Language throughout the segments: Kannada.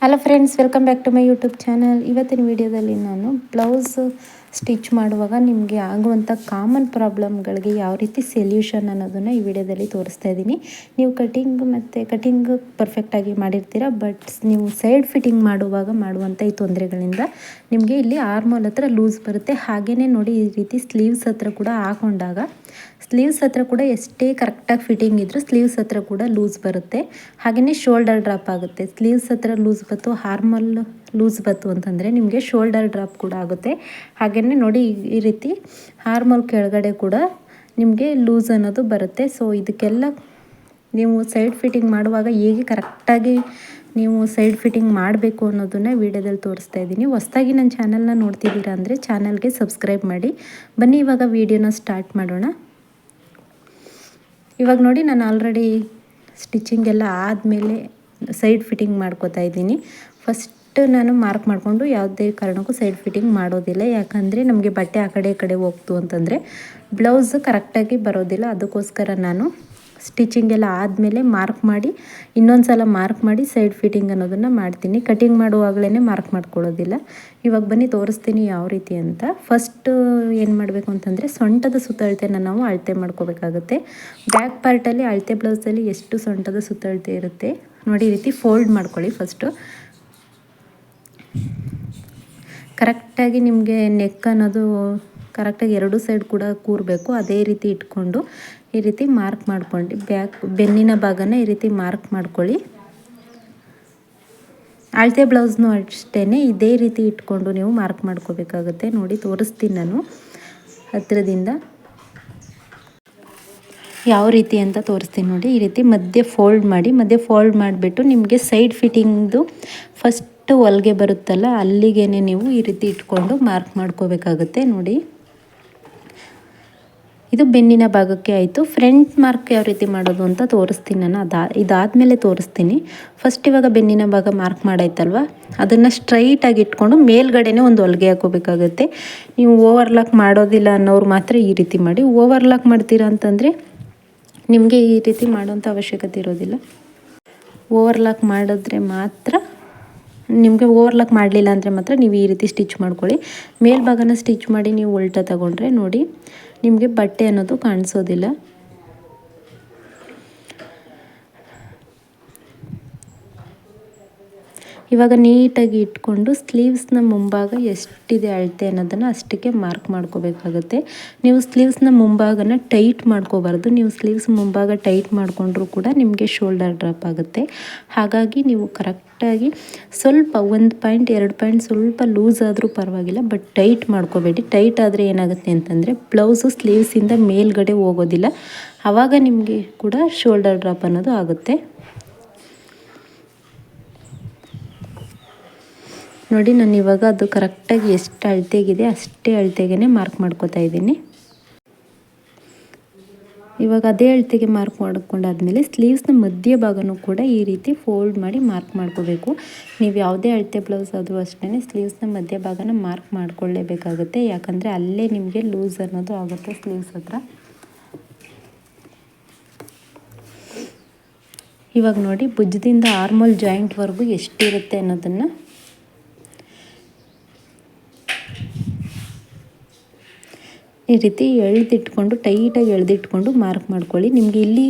Hello friends welcome back to my YouTube channel ಇವತ್ತಿನ ವಿಡಿಯೋದಲ್ಲಿ ನಾನು ಬ್ಲೌಸ್ ಸ್ಟಿಚ್ ಮಾಡುವಾಗ ನಿಮಗೆ ಆಗುವಂಥ ಕಾಮನ್ ಪ್ರಾಬ್ಲಮ್ಗಳಿಗೆ ಯಾವ ರೀತಿ ಸೊಲ್ಯೂಷನ್ ಅನ್ನೋದನ್ನು ಈ ವಿಡಿಯೋದಲ್ಲಿ ತೋರಿಸ್ತಾ ಇದ್ದೀನಿ. ನೀವು ಕಟಿಂಗ್ ಮತ್ತು ಕಟಿಂಗ್ ಪರ್ಫೆಕ್ಟಾಗಿ ಮಾಡಿರ್ತೀರ ಬಟ್ ನೀವು ಸೈಡ್ ಫಿಟ್ಟಿಂಗ್ ಮಾಡುವಾಗ ಮಾಡುವಂಥ ಈ ತೊಂದರೆಗಳಿಂದ ನಿಮಗೆ ಇಲ್ಲಿ ಆರ್ಮೋಲ್ ಹತ್ರ ಲೂಸ್ ಬರುತ್ತೆ. ಹಾಗೇ ನೋಡಿ ಈ ರೀತಿ ಸ್ಲೀವ್ಸ್ ಹತ್ರ ಕೂಡ ಹಾಕೊಂಡಾಗ ಸ್ಲೀವ್ಸ್ ಹತ್ರ ಕೂಡ ಎಷ್ಟೇ ಕರೆಕ್ಟಾಗಿ ಫಿಟ್ಟಿಂಗ್ ಇದ್ದರೂ ಸ್ಲೀವ್ಸ್ ಹತ್ರ ಕೂಡ ಲೂಸ್ ಬರುತ್ತೆ. ಹಾಗೆಯೇ ಶೋಲ್ಡರ್ ಡ್ರಾಪ್ ಆಗುತ್ತೆ. ಸ್ಲೀವ್ಸ್ ಹತ್ರ ಲೂಸ್ ಬಂತು ಹಾರ್ಮಲ್ ಲೂಸ್ ಬತ್ತು ಅಂತಂದರೆ ನಿಮಗೆ ಶೋಲ್ಡರ್ ಡ್ರಾಪ್ ಕೂಡ ಆಗುತ್ತೆ. ಹಾಗೆಯೇ ನೋಡಿ ಈ ರೀತಿ ಹಾರ್ಮಲ್ ಕೆಳಗಡೆ ಕೂಡ ನಿಮಗೆ ಲೂಸ್ ಅನ್ನೋದು ಬರುತ್ತೆ. ಸೊ ಇದಕ್ಕೆಲ್ಲ ನೀವು ಸೈಡ್ ಫಿಟ್ಟಿಂಗ್ ಮಾಡುವಾಗ ಹೇಗೆ ಕರೆಕ್ಟಾಗಿ ನೀವು ಸೈಡ್ ಫಿಟ್ಟಿಂಗ್ ಮಾಡಬೇಕು ಅನ್ನೋದನ್ನ ವೀಡಿಯೋದಲ್ಲಿ ತೋರಿಸ್ತಾ ಇದ್ದೀನಿ. ಹೊಸ್ದಾಗಿ ನನ್ನ ಚಾನಲ್ನ ನೋಡ್ತಿದ್ದೀರಾ ಅಂದರೆ ಚಾನಲ್ಗೆ ಸಬ್ಸ್ಕ್ರೈಬ್ ಮಾಡಿ. ಬನ್ನಿ, ಇವಾಗ ವೀಡಿಯೋನ ಸ್ಟಾರ್ಟ್ ಮಾಡೋಣ. ಇವಾಗ ನೋಡಿ ನಾನು ಆಲ್ರೆಡಿ ಸ್ಟಿಚಿಂಗ್ ಎಲ್ಲ ಆದಮೇಲೆ ಸೈಡ್ ಫಿಟ್ಟಿಂಗ್ ಮಾಡ್ಕೋತಾ ಇದ್ದೀನಿ. ಫಸ್ಟ್ ನಾನು ಮಾರ್ಕ್ ಮಾಡಿಕೊಂಡು ಯಾವುದೇ ಕಾರಣಕ್ಕೂ ಸೈಡ್ ಫಿಟ್ಟಿಂಗ್ ಮಾಡೋದಿಲ್ಲ. ಯಾಕಂದರೆ ನಮಗೆ ಬಟ್ಟೆ ಆ ಕಡೆ ಈ ಕಡೆ ಹೋಗ್ತು ಅಂತಂದರೆ ಬ್ಲೌಸ್ ಕರೆಕ್ಟಾಗಿ ಬರೋದಿಲ್ಲ. ಅದಕ್ಕೋಸ್ಕರ ನಾನು ಸ್ಟಿಚಿಂಗ್ ಎಲ್ಲ ಆದಮೇಲೆ ಮಾರ್ಕ್ ಮಾಡಿ ಇನ್ನೊಂದು ಸಲ ಮಾರ್ಕ್ ಮಾಡಿ ಸೈಡ್ ಫಿಟ್ಟಿಂಗ್ ಅನ್ನೋದನ್ನು ಮಾಡ್ತೀನಿ. ಕಟಿಂಗ್ ಮಾಡುವಾಗಲೇ ಮಾರ್ಕ್ ಮಾಡ್ಕೊಳ್ಳೋದಿಲ್ಲ. ಇವಾಗ ಬನ್ನಿ ತೋರಿಸ್ತೀನಿ ಯಾವ ರೀತಿ ಅಂತ. ಫಸ್ಟ್ ಏನು ಮಾಡಬೇಕು ಅಂತಂದರೆ ಸೊಂಟದ ಸುತ್ತಳತೆನ ನಾವು ಅಳತೆ ಮಾಡ್ಕೋಬೇಕಾಗುತ್ತೆ. ಬ್ಯಾಕ್ ಪಾರ್ಟಲ್ಲಿ ಅಳತೆ ಬ್ಲೌಸಲ್ಲಿ ಎಷ್ಟು ಸೊಂಟದ ಸುತ್ತಳತೆ ಇರುತ್ತೆ. ನೋಡಿ ರೀತಿ ಫೋಲ್ಡ್ ಮಾಡ್ಕೊಳ್ಳಿ ಫಸ್ಟು ಕರೆಕ್ಟಾಗಿ ನಿಮಗೆ ನೆಕ್ ಅನ್ನೋದು ಕರೆಕ್ಟಾಗಿ ಎರಡು ಸೈಡ್ ಕೂಡ ಕೂರಬೇಕು. ಅದೇ ರೀತಿ ಇಟ್ಕೊಂಡು ಈ ರೀತಿ ಮಾರ್ಕ್ ಮಾಡ್ಕೊಂಡು ಬ್ಯಾಕ್, ಬೆನ್ನಿನ ಭಾಗನ ಈ ರೀತಿ ಮಾರ್ಕ್ ಮಾಡ್ಕೊಳ್ಳಿ. ಅಳತೆ ಬ್ಲೌಸ್ನು ಅಷ್ಟೇ ಇದೇ ರೀತಿ ಇಟ್ಕೊಂಡು ನೀವು ಮಾರ್ಕ್ ಮಾಡ್ಕೋಬೇಕಾಗುತ್ತೆ. ನೋಡಿ, ತೋರಿಸ್ತೀನಿ ನಾನು ಹತ್ತಿರದಿಂದ. ಯಾವ ರೀತಿ ಅಂತ ತೋರಿಸ್ತೀನಿ ನೋಡಿ. ಈ ರೀತಿ ಮಧ್ಯೆ ಫೋಲ್ಡ್ ಮಾಡಿ, ಮಧ್ಯೆ ಫೋಲ್ಡ್ ಮಾಡಿಬಿಟ್ಟು ನಿಮಗೆ ಸೈಡ್ ಫಿಟ್ಟಿಂಗ್ದು ಫಸ್ಟ್ ಹೊಲ್ಗೆ ಬರುತ್ತಲ್ಲ ಅಲ್ಲಿಗೆ ನೀವು ಈ ರೀತಿ ಇಟ್ಕೊಂಡು ಮಾರ್ಕ್ ಮಾಡ್ಕೋಬೇಕಾಗುತ್ತೆ, ನೋಡಿ. ಇದು ಬೆನ್ನಿನ ಭಾಗಕ್ಕೆ ಆಯಿತು. ಫ್ರಂಟ್ ಮಾರ್ಕ್ ಯಾವ ರೀತಿ ಮಾಡೋದು ಅಂತ ತೋರಿಸ್ತೀನಿ ನಾನು. ಅದಾ, ಇದಾದಮೇಲೆ ತೋರಿಸ್ತೀನಿ. ಫಸ್ಟ್ ಇವಾಗ ಬೆನ್ನಿನ ಭಾಗ ಮಾರ್ಕ್ ಮಾಡಾಯ್ತಲ್ವ? ಅದನ್ನು ಸ್ಟ್ರೈಟಾಗಿ ಇಟ್ಕೊಂಡು ಮೇಲ್ಗಡೆನೇ ಒಂದು ಹೊಲಿಗೆ ಹಾಕೋಬೇಕಾಗುತ್ತೆ. ನೀವು ಓವರ್ಲಾಕ್ ಮಾಡೋದಿಲ್ಲ ಅನ್ನೋರು ಮಾತ್ರ ಈ ರೀತಿ ಮಾಡಿ. ಓವರ್ಲಾಕ್ ಮಾಡ್ತೀರಾ ಅಂತಂದರೆ ನಿಮಗೆ ಈ ರೀತಿ ಮಾಡೋಂಥ ಅವಶ್ಯಕತೆ ಇರೋದಿಲ್ಲ. ಓವರ್ಲಾಕ್ ಮಾಡಿದ್ರೆ ಮಾತ್ರ ನಿಮಗೆ ಓವರ್ಲಾಕ್ ಮಾಡಲಿಲ್ಲ ಅಂದರೆ ಮಾತ್ರ ನೀವು ಈ ರೀತಿ ಸ್ಟಿಚ್ ಮಾಡ್ಕೊಳ್ಳಿ. ಮೇಲ್ಭಾಗನ ಸ್ಟಿಚ್ ಮಾಡಿ ನೀವು ಉಲ್ಟಾ ತಗೊಂಡ್ರೆ ನೋಡಿ ನಿಮಗೆ ಬಟ್ಟೆ ಅನ್ನೋದು ಕಾಣಿಸೋದಿಲ್ಲ. ಇವಾಗ ನೀಟಾಗಿ ಇಟ್ಕೊಂಡು ಸ್ಲೀವ್ಸ್ನ ಮುಂಭಾಗ ಎಷ್ಟಿದೆ ಅಳತೆ ಅನ್ನೋದನ್ನು ಅಷ್ಟಕ್ಕೆ ಮಾರ್ಕ್ ಮಾಡ್ಕೋಬೇಕಾಗುತ್ತೆ. ನೀವು ಸ್ಲೀವ್ಸ್ನ ಮುಂಭಾಗನ ಟೈಟ್ ಮಾಡ್ಕೋಬಾರ್ದು. ನೀವು ಸ್ಲೀವ್ಸ್ ಮುಂಭಾಗ ಟೈಟ್ ಮಾಡಿಕೊಂಡ್ರೂ ಕೂಡ ನಿಮಗೆ ಶೋಲ್ಡರ್ ಡ್ರಾಪ್ ಆಗುತ್ತೆ. ಹಾಗಾಗಿ ನೀವು ಕರೆಕ್ಟಾಗಿ ಸ್ವಲ್ಪ ಒಂದು ಪಾಯಿಂಟ್, ಎರಡು ಪಾಯಿಂಟ್ ಸ್ವಲ್ಪ ಲೂಸ್ ಆದರೂ ಪರವಾಗಿಲ್ಲ, ಬಟ್ ಟೈಟ್ ಮಾಡ್ಕೋಬೇಡಿ. ಟೈಟ್ ಆದರೆ ಏನಾಗುತ್ತೆ ಅಂತಂದರೆ ಬ್ಲೌಸು ಸ್ಲೀವ್ಸಿಂದ ಮೇಲ್ಗಡೆ ಹೋಗೋದಿಲ್ಲ. ಆವಾಗ ನಿಮಗೆ ಕೂಡ ಶೋಲ್ಡರ್ ಡ್ರಾಪ್ ಅನ್ನೋದು ಆಗುತ್ತೆ. ನೋಡಿ, ನಾನು ಇವಾಗ ಅದು ಕರೆಕ್ಟಾಗಿ ಎಷ್ಟು ಅಳತೆಗಿದೆ ಅಷ್ಟೇ ಅಳತೆಗೆ ಮಾರ್ಕ್ ಮಾಡ್ಕೋತಾ ಇದ್ದೀನಿ. ಇವಾಗ ಅದೇ ಅಳತೆಗೆ ಮಾರ್ಕ್ ಮಾಡ್ಕೊಂಡಾದ್ಮೇಲೆ ಸ್ಲೀವ್ಸ್ನ ಮಧ್ಯ ಭಾಗನೂ ಕೂಡ ಈ ರೀತಿ ಫೋಲ್ಡ್ ಮಾಡಿ ಮಾರ್ಕ್ ಮಾಡ್ಕೋಬೇಕು. ನೀವು ಯಾವುದೇ ಅಳತೆ ಬ್ಲೌಸ್ ಆದರೂ ಅಷ್ಟೇ ಸ್ಲೀವ್ಸ್ನ ಮಧ್ಯ ಭಾಗನ ಮಾರ್ಕ್ ಮಾಡ್ಕೊಳ್ಳೇಬೇಕಾಗುತ್ತೆ. ಯಾಕಂದರೆ ಅಲ್ಲೇ ನಿಮಗೆ ಲೂಸ್ ಅನ್ನೋದು ಆಗುತ್ತೆ ಸ್ಲೀವ್ಸ್ ಹತ್ರ. ಇವಾಗ ನೋಡಿ, ಭುಜದಿಂದ ಆರ್ಮಲ್ ಜಾಯಿಂಟ್ವರೆಗೂ ಎಷ್ಟಿರುತ್ತೆ ಅನ್ನೋದನ್ನು ಈ ರೀತಿ ಎಳೆದಿಟ್ಕೊಂಡು ಟೈಟಾಗಿ ಎಳೆದಿಟ್ಕೊಂಡು ಮಾರ್ಕ್ ಮಾಡ್ಕೊಳ್ಳಿ. ನಿಮಗೆ ಇಲ್ಲಿ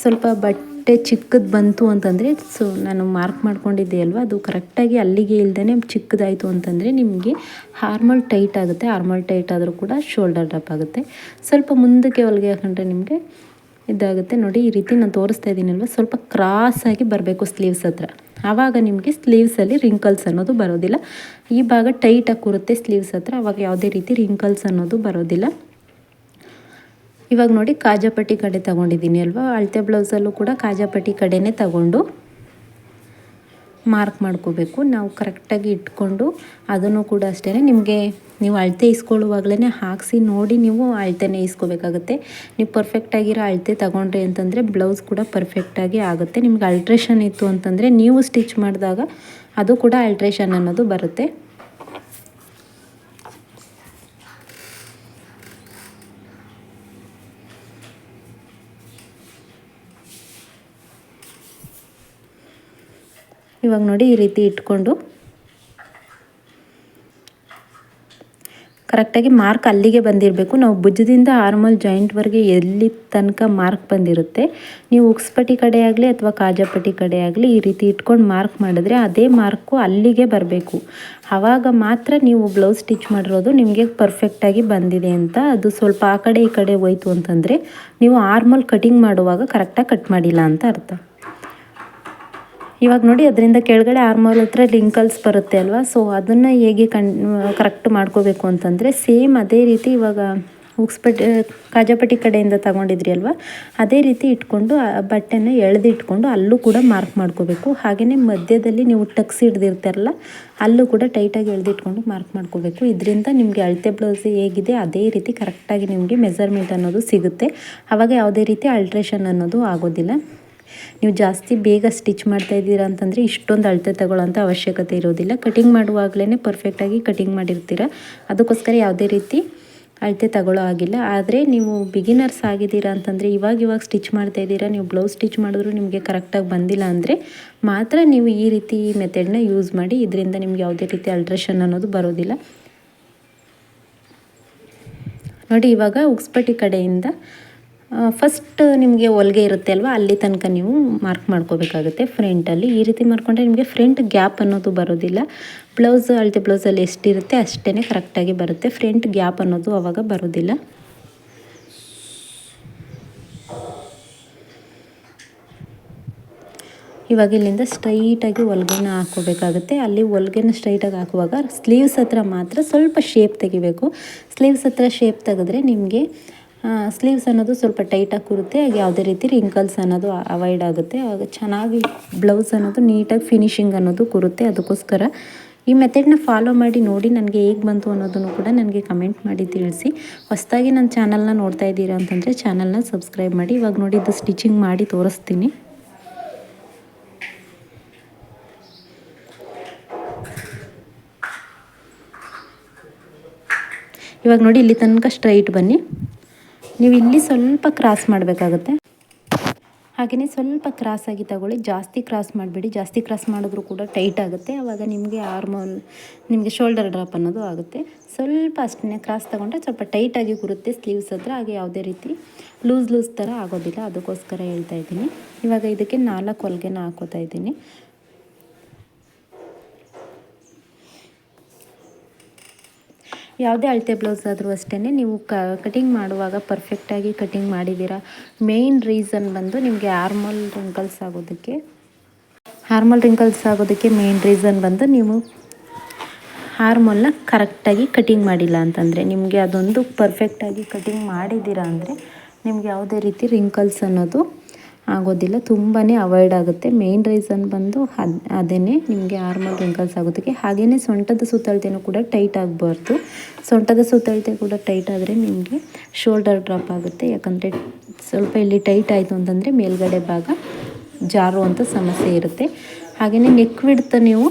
ಸ್ವಲ್ಪ ಬಟ್ಟೆ ಚಿಕ್ಕದು ಬಂತು ಅಂತಂದರೆ ಸೊ ನಾನು ಮಾರ್ಕ್ ಮಾಡ್ಕೊಂಡಿದ್ದೆ ಅಲ್ವಾ? ಅದು ಕರೆಕ್ಟಾಗಿ ಅಲ್ಲಿಗೆ ಇಲ್ದೇ ಚಿಕ್ಕದಾಯಿತು ಅಂತಂದರೆ ನಿಮಗೆ ಹಾರ್ಮಲ್ ಟೈಟ್ ಆಗುತ್ತೆ. ಹಾರ್ಮಲ್ ಟೈಟ್ ಆದರೂ ಕೂಡ ಶೋಲ್ಡರ್ ಡ್ರಾಪ್ ಆಗುತ್ತೆ. ಸ್ವಲ್ಪ ಮುಂದಕ್ಕೆ ಹೊಲಿಗೆ ಹಾಕೊಂಡ್ರೆ ನಿಮಗೆ ಇದಾಗುತ್ತೆ. ನೋಡಿ, ಈ ರೀತಿ ನಾನು ತೋರಿಸ್ತಾ ಇದ್ದೀನಲ್ವ ಸ್ವಲ್ಪ ಕ್ರಾಸಾಗಿ ಬರಬೇಕು ಸ್ಲೀವ್ಸ್ ಹತ್ರ. ಆವಾಗ ನಿಮಗೆ ಸ್ಲೀವ್ಸಲ್ಲಿ ರಿಂಕಲ್ಸ್ ಅನ್ನೋದು ಬರೋದಿಲ್ಲ. ಈ ಭಾಗ ಟೈಟಾಗಿ ಕೂರುತ್ತೆ ಸ್ಲೀವ್ಸ್ ಹತ್ರ, ಅವಾಗ ಯಾವುದೇ ರೀತಿ ರಿಂಕಲ್ಸ್ ಅನ್ನೋದು ಬರೋದಿಲ್ಲ. ಇವಾಗ ನೋಡಿ ಕಾಜಾಪಟ್ಟಿ ಕಡೆ ತಗೊಂಡಿದ್ದೀನಿ ಅಲ್ವಾ? ಅಳತೆ ಬ್ಲೌಸಲ್ಲೂ ಕೂಡ ಕಾಜಾಪಟ್ಟಿ ಕಡೆನೇ ತಗೊಂಡು ಮಾರ್ಕ್ ಮಾಡ್ಕೋಬೇಕು. ನಾವು ಕರೆಕ್ಟಾಗಿ ಇಟ್ಕೊಂಡು ಅದನ್ನು ಕೂಡ ಅಷ್ಟೇ ನಿಮಗೆ ನೀವು ಅಳತೆ ಇಸ್ಕೊಳ್ಳುವಾಗಲೇ ಹಾಕಿಸಿ ನೋಡಿ ನೀವು ಅಳತೆನೇ ಇಸ್ಕೋಬೇಕಾಗುತ್ತೆ. ನೀವು ಪರ್ಫೆಕ್ಟಾಗಿರೋ ಅಳತೆ ತಗೊಂಡ್ರಿ ಅಂತಂದರೆ ಬ್ಲೌಸ್ ಕೂಡ ಪರ್ಫೆಕ್ಟಾಗಿ ಆಗುತ್ತೆ. ನಿಮ್ಗೆ ಅಲ್ಟ್ರೇಷನ್ ಇತ್ತು ಅಂತಂದರೆ ನೀವು ಸ್ಟಿಚ್ ಮಾಡಿದಾಗ ಅದು ಕೂಡ ಅಲ್ಟ್ರೇಷನ್ ಅನ್ನೋದು ಬರುತ್ತೆ. ಇವಾಗ ನೋಡಿ ಈ ರೀತಿ ಇಟ್ಕೊಂಡು. ಕರೆಕ್ಟಾಗಿ ಮಾರ್ಕ್ ಅಲ್ಲಿಗೆ ಬಂದಿರಬೇಕು. ನಾವು ಭುಜದಿಂದ ಆರ್ಮಲ್ ಜಾಯಿಂಟ್ವರೆಗೆ ಎಲ್ಲಿ ತನಕ ಮಾರ್ಕ್ ಬಂದಿರುತ್ತೆ, ನೀವು ಉಕ್ಸ್ಪಟ್ಟಿ ಕಡೆ ಆಗಲಿ ಅಥವಾ ಕಾಜಾಪಟ್ಟಿ ಕಡೆ ಆಗಲಿ ಈ ರೀತಿ ಇಟ್ಕೊಂಡು ಮಾರ್ಕ್ ಮಾಡಿದ್ರೆ ಅದೇ ಮಾರ್ಕು ಅಲ್ಲಿಗೆ ಬರಬೇಕು. ಆವಾಗ ಮಾತ್ರ ನೀವು ಬ್ಲೌಸ್ ಸ್ಟಿಚ್ ಮಾಡಿರೋದು ನಿಮಗೆ ಪರ್ಫೆಕ್ಟಾಗಿ ಬಂದಿದೆ ಅಂತ ಅದು ಸ್ವಲ್ಪ ಆ ಕಡೆ ಈ ಕಡೆ ಹೋಯ್ತು ಅಂತಂದರೆ ನೀವು ಆರ್ಮಲ್ ಕಟಿಂಗ್ ಮಾಡುವಾಗ ಕರೆಕ್ಟಾಗಿ ಕಟ್ ಮಾಡಿಲ್ಲ ಅಂತ ಅರ್ಥ. ಇವಾಗ ನೋಡಿ, ಅದರಿಂದ ಕೆಳಗಡೆ ಆರ್ಮೋಲ್ ಹತ್ರ ಲಿಂಕಲ್ಸ್ ಬರುತ್ತೆ ಅಲ್ವಾ? ಸೊ ಅದನ್ನು ಹೇಗೆ ಕಣ್ ಕರೆಕ್ಟ್ ಮಾಡ್ಕೋಬೇಕು ಅಂತಂದರೆ ಸೇಮ್ ಅದೇ ರೀತಿ ಇವಾಗ ಉಕ್ಸ್ಪಟ್ಟಿ ಕಾಜಾಪಟ್ಟಿ ಕಡೆಯಿಂದ ತಗೊಂಡಿದ್ರಿ ಅಲ್ವಾ? ಅದೇ ರೀತಿ ಇಟ್ಕೊಂಡು ಬಟ್ಟೆನ ಎಳೆದಿಟ್ಕೊಂಡು ಅಲ್ಲೂ ಕೂಡ ಮಾರ್ಕ್ ಮಾಡ್ಕೋಬೇಕು. ಹಾಗೆಯೇ ಮಧ್ಯದಲ್ಲಿ ನೀವು ಟಕ್ಸ್ ಹಿಡ್ದಿರ್ತಾರಲ್ಲ, ಅಲ್ಲೂ ಕೂಡ ಟೈಟಾಗಿ ಎಳೆದಿಟ್ಕೊಂಡು ಮಾರ್ಕ್ ಮಾಡ್ಕೋಬೇಕು. ಇದರಿಂದ ನಿಮಗೆ ಅಳತೆ ಬ್ಲೌಸ್ ಹೇಗಿದೆ, ಅದೇ ರೀತಿ ಕರೆಕ್ಟಾಗಿ ನಿಮಗೆ ಮೆಸರ್ಮೆಂಟ್ ಅನ್ನೋದು ಸಿಗುತ್ತೆ. ಆವಾಗ ಯಾವುದೇ ರೀತಿ ಅಲ್ಟ್ರೇಷನ್ ಅನ್ನೋದು ಆಗೋದಿಲ್ಲ. ನೀವು ಜಾಸ್ತಿ ಬೇಗ ಸ್ಟಿಚ್ ಮಾಡ್ತಾ ಇದ್ದೀರಾ ಅಂತಂದರೆ ಇಷ್ಟೊಂದು ಅಳತೆ ತಗೊಳ್ಳೋಂಥ ಅವಶ್ಯಕತೆ ಇರೋದಿಲ್ಲ. ಕಟಿಂಗ್ ಮಾಡುವಾಗಲೇ ಪರ್ಫೆಕ್ಟಾಗಿ ಕಟಿಂಗ್ ಮಾಡಿರ್ತೀರ. ಅದಕ್ಕೋಸ್ಕರ ಯಾವುದೇ ರೀತಿ ಅಳತೆ ತಗೊಳ್ಳೋ ಆಗಿಲ್ಲ ಆದರೆ ನೀವು ಬಿಗಿನರ್ಸ್ ಆಗಿದ್ದೀರಾ ಅಂತಂದರೆ ಇವಾಗ ಇವಾಗ ಸ್ಟಿಚ್ ಮಾಡ್ತಾ ಇದ್ದೀರಾ, ನೀವು ಬ್ಲೌಸ್ ಸ್ಟಿಚ್ ಮಾಡಿದ್ರು ನಿಮಗೆ ಕರೆಕ್ಟಾಗಿ ಬಂದಿಲ್ಲ ಅಂದರೆ ಮಾತ್ರ ನೀವು ಈ ರೀತಿ ಮೆಥಡ್ನ ಯೂಸ್ ಮಾಡಿ ಇದರಿಂದ ನಿಮ್ಗೆ ಯಾವುದೇ ರೀತಿ ಅಲ್ಟ್ರೇಷನ್ ಅನ್ನೋದು ಬರೋದಿಲ್ಲ. ನೋಡಿ ಇವಾಗ ಉಕ್ಸ್ಪಟ್ಟಿ ಕಡೆಯಿಂದ ಫಸ್ಟ್ ನಿಮಗೆ ಹೊಲಿಗೆ ಇರುತ್ತೆ ಅಲ್ವಾ? ಅಲ್ಲಿ ತನಕ ನೀವು ಮಾರ್ಕ್ ಮಾಡ್ಕೋಬೇಕಾಗುತ್ತೆ ಫ್ರಂಟಲ್ಲಿ ಈ ರೀತಿ ಮಾಡ್ಕೊಂಡ್ರೆ ನಿಮಗೆ ಫ್ರಂಟ್ ಗ್ಯಾಪ್ ಅನ್ನೋದು ಬರೋದಿಲ್ಲ. ಬ್ಲೌಸ್ ಅಳತೆ ಬ್ಲೌಸಲ್ಲಿ ಎಷ್ಟಿರುತ್ತೆ ಅಷ್ಟೇ ಕರೆಕ್ಟಾಗಿ ಬರುತ್ತೆ. ಫ್ರಂಟ್ ಗ್ಯಾಪ್ ಅನ್ನೋದು ಅವಾಗ ಬರೋದಿಲ್ಲ. ಇವಾಗ ಇಲ್ಲಿಂದ ಸ್ಟ್ರೈಟಾಗಿ ಹೊಲ್ಗೆನ ಹಾಕೋಬೇಕಾಗುತ್ತೆ ಅಲ್ಲಿ ಹೊಲ್ಗೆನ ಸ್ಟ್ರೈಟಾಗಿ ಹಾಕುವಾಗ ಸ್ಲೀವ್ಸ್ ಹತ್ರ ಮಾತ್ರ ಸ್ವಲ್ಪ ಶೇಪ್ ತೆಗಿಬೇಕು. ಸ್ಲೀವ್ಸ್ ಹತ್ರ ಶೇಪ್ ತೆಗೆದ್ರೆ ನಿಮಗೆ ಸ್ಲೀವ್ಸ್ ಅನ್ನೋದು ಸ್ವಲ್ಪ ಟೈಟಾಗಿ ಕೂರುತ್ತೆ. ಹಾಗೆ ಯಾವುದೇ ರೀತಿ ರಿಂಕಲ್ಸ್ ಅನ್ನೋದು ಅವಾಯ್ಡ್ ಆಗುತ್ತೆ. ಆಗ ಚೆನ್ನಾಗಿ ಬ್ಲೌಸ್ ಅನ್ನೋದು ನೀಟಾಗಿ ಫಿನಿಶಿಂಗ್ ಅನ್ನೋದು ಕೂರುತ್ತೆ ಅದಕ್ಕೋಸ್ಕರ ಈ ಮೆಥಡ್ನ ಫಾಲೋ ಮಾಡಿ ನೋಡಿ ನನಗೆ ಹೇಗೆ ಬಂತು ಅನ್ನೋದನ್ನು ಕೂಡ ನನಗೆ ಕಮೆಂಟ್ ಮಾಡಿ ತಿಳಿಸಿ. ಹೊಸದಾಗಿ ನನ್ನ ಚಾನಲ್ನ ನೋಡ್ತಾ ಇದ್ದೀರಾ ಅಂತಂದರೆ ಚಾನಲ್ನ ಸಬ್ಸ್ಕ್ರೈಬ್ ಮಾಡಿ. ಇವಾಗ ನೋಡಿ ಇದು ಸ್ಟಿಚಿಂಗ್ ಮಾಡಿ ತೋರಿಸ್ತೀನಿ. ಇವಾಗ ನೋಡಿ ಇಲ್ಲಿ ತನಕ ಸ್ಟ್ರೈಟ್ ಬನ್ನಿ. ನೀವು ಇಲ್ಲಿ ಸ್ವಲ್ಪ ಕ್ರಾಸ್ ಮಾಡಬೇಕಾಗುತ್ತೆ. ಹಾಗೆಯೇ ಸ್ವಲ್ಪ ಕ್ರಾಸಾಗಿ ತಗೊಳ್ಳಿ. ಜಾಸ್ತಿ ಕ್ರಾಸ್ ಮಾಡಬೇಡಿ. ಜಾಸ್ತಿ ಕ್ರಾಸ್ ಮಾಡಿದ್ರೂ ಕೂಡ ಟೈಟ್ ಆಗುತ್ತೆ. ಆವಾಗ ನಿಮಗೆ ಆರ್ಮೋಲ್ ನಿಮಗೆ ಶೋಲ್ಡರ್ ಡ್ರಾಪ್ ಅನ್ನೋದು ಆಗುತ್ತೆ. ಸ್ವಲ್ಪ ಅಷ್ಟೇ ಕ್ರಾಸ್ ತಗೊಂಡ್ರೆ ಸ್ವಲ್ಪ ಟೈಟಾಗಿ ಕೂರುತ್ತೆ ಸ್ಲೀವ್ಸ್ ಹತ್ರ. ಹಾಗೆ ಯಾವುದೇ ರೀತಿ ಲೂಸ್ ಲೂಸ್ ಥರ ಆಗೋದಿಲ್ಲ. ಅದಕ್ಕೋಸ್ಕರ ಹೇಳ್ತಾ ಇದ್ದೀನಿ. ಇವಾಗ ಇದಕ್ಕೆ ನಾಲ್ಕು ಹೊಲಿಗೆನ ಹಾಕೋತಾ ಇದ್ದೀನಿ. ಯಾವುದೇ ಅಳತೆ ಬ್ಲೌಸ್ ಆದರೂ ಅಷ್ಟೇ ನೀವು ಕಟಿಂಗ್ ಮಾಡುವಾಗ ಪರ್ಫೆಕ್ಟಾಗಿ ಕಟಿಂಗ್ ಮಾಡಿದ್ದೀರಾ. ಮೇಯ್ನ್ ರೀಸನ್ ಬಂದು ನಿಮಗೆ ಆರ್ಮಲ್ ರಿಂಕಲ್ಸ್ ಆಗೋದಕ್ಕೆ. ಹಾರ್ಮಲ್ ರಿಂಕಲ್ಸ್ ಆಗೋದಕ್ಕೆ ಮೇಯ್ನ್ ರೀಸನ್ ಬಂದು ನೀವು ಹಾರ್ಮೋಲ್ನ ಕರೆಕ್ಟಾಗಿ ಕಟಿಂಗ್ ಮಾಡಿಲ್ಲ ಅಂತಂದರೆ, ನಿಮಗೆ ಅದೊಂದು ಪರ್ಫೆಕ್ಟಾಗಿ ಕಟಿಂಗ್ ಮಾಡಿದ್ದೀರಾ ಅಂದರೆ, ನಿಮ್ಗೆ ಯಾವುದೇ ರೀತಿ ರಿಂಕಲ್ಸ್ ಅನ್ನೋದು ಆಗೋದಿಲ್ಲ. ತುಂಬಾ ಅವಾಯ್ಡ್ ಆಗುತ್ತೆ. ಮೇಯ್ನ್ ರೀಸನ್ ಬಂದು ಅದು ಅದೇ ನಿಮಗೆ ಆರ್ಮಲ್ ರಿಂಕಲ್ಸ್ ಆಗೋದಕ್ಕೆ. ಹಾಗೆಯೇ ಸೊಂಟದ ಸುತ್ತಳತೆಯೂ ಕೂಡ ಟೈಟ್ ಆಗಬಾರ್ದು. ಸೊಂಟದ ಸುತ್ತಳತೆ ಕೂಡ ಟೈಟ್ ಆದರೆ ನಿಮಗೆ ಶೋಲ್ಡರ್ ಡ್ರಾಪ್ ಆಗುತ್ತೆ. ಯಾಕಂದರೆ ಸ್ವಲ್ಪ ಇಲ್ಲಿ ಟೈಟ್ ಆಯಿತು ಅಂತಂದರೆ ಮೇಲ್ಗಡೆ ಭಾಗ ಜಾರುವಂಥ ಸಮಸ್ಯೆ ಇರುತ್ತೆ. ಹಾಗೆಯೇ ನೆಕ್ ವಿಡ್ತ ನೀವು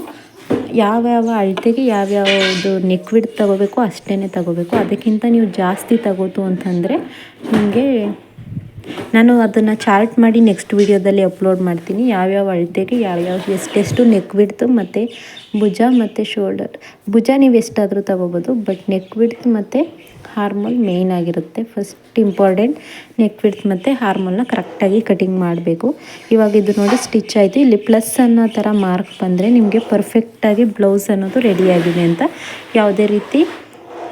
ಯಾವ್ಯಾವ ಅಳತೆಗೆ ಯಾವ್ಯಾವುದು ನೆಕ್ ವಿಡ್ತ್ ತಗೋಬೇಕು ಅಷ್ಟೇ ತಗೋಬೇಕು. ಅದಕ್ಕಿಂತ ನೀವು ಜಾಸ್ತಿ ತಗೋತು ಅಂತಂದರೆ ನಿಮಗೆ ನಾನು ಅದನ್ನು ಚಾರ್ಟ್ ಮಾಡಿ ನೆಕ್ಸ್ಟ್ ವೀಡಿಯೋದಲ್ಲಿ ಅಪ್ಲೋಡ್ ಮಾಡ್ತೀನಿ. ಯಾವ್ಯಾವ ಅಳತೆಗೆ, ಯಾವ್ಯಾವ ಎಷ್ಟೆಷ್ಟು ನೆಕ್ ವಿಡ್ತು ಮತ್ತು ಭುಜ ಮತ್ತು ಶೋಲ್ಡರ್ ಭುಜ ನೀವು ಎಷ್ಟಾದರೂ ತಗೋಬೋದು ಬಟ್ ನೆಕ್ ವಿಡ್ತ್ ಮತ್ತು ಹಾರ್ಮೋಲ್ ಮೇಯ್ನ್ ಆಗಿರುತ್ತೆ. ಫಸ್ಟ್ ಇಂಪಾರ್ಟೆಂಟ್ ನೆಕ್ ವಿಡ್ತು ಮತ್ತು ಹಾರ್ಮೋಲ್ನ ಕರೆಕ್ಟಾಗಿ ಕಟಿಂಗ್ ಮಾಡಬೇಕು. ಇವಾಗ ಇದು ನೋಡಿ ಸ್ಟಿಚ್ ಆಯಿತು. ಇಲ್ಲಿ ಪ್ಲಸ್ ಅನ್ನೋ ಥರ ಮಾರ್ಕ್ ಬಂದರೆ ನಿಮಗೆ ಪರ್ಫೆಕ್ಟಾಗಿ ಬ್ಲೌಸ್ ಅನ್ನೋದು ರೆಡಿಯಾಗಿದೆ ಅಂತ. ಯಾವುದೇ ರೀತಿ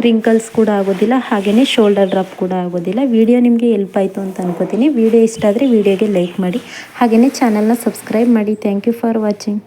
ರಿಂಕಲ್ಸ್ ಕೂಡ ಆಗೋದಿಲ್ಲ ಹಾಗೆಯೇ ಶೋಲ್ಡರ್ ಡ್ರಾಪ್ ಕೂಡ ಆಗೋದಿಲ್ಲ. ವಿಡಿಯೋ ನಿಮಗೆ ಎಲ್ಪ್ ಆಯಿತು ಅಂತ ಅನ್ಕೋತೀನಿ. ವಿಡಿಯೋ ಇಷ್ಟ ಆದರೆ ವಿಡಿಯೋಗೆ ಲೈಕ್ ಮಾಡಿ. ಹಾಗೆಯೇ ಚಾನಲ್ನ ಸಬ್ಸ್ಕ್ರೈಬ್ ಮಾಡಿ. Thank you for watching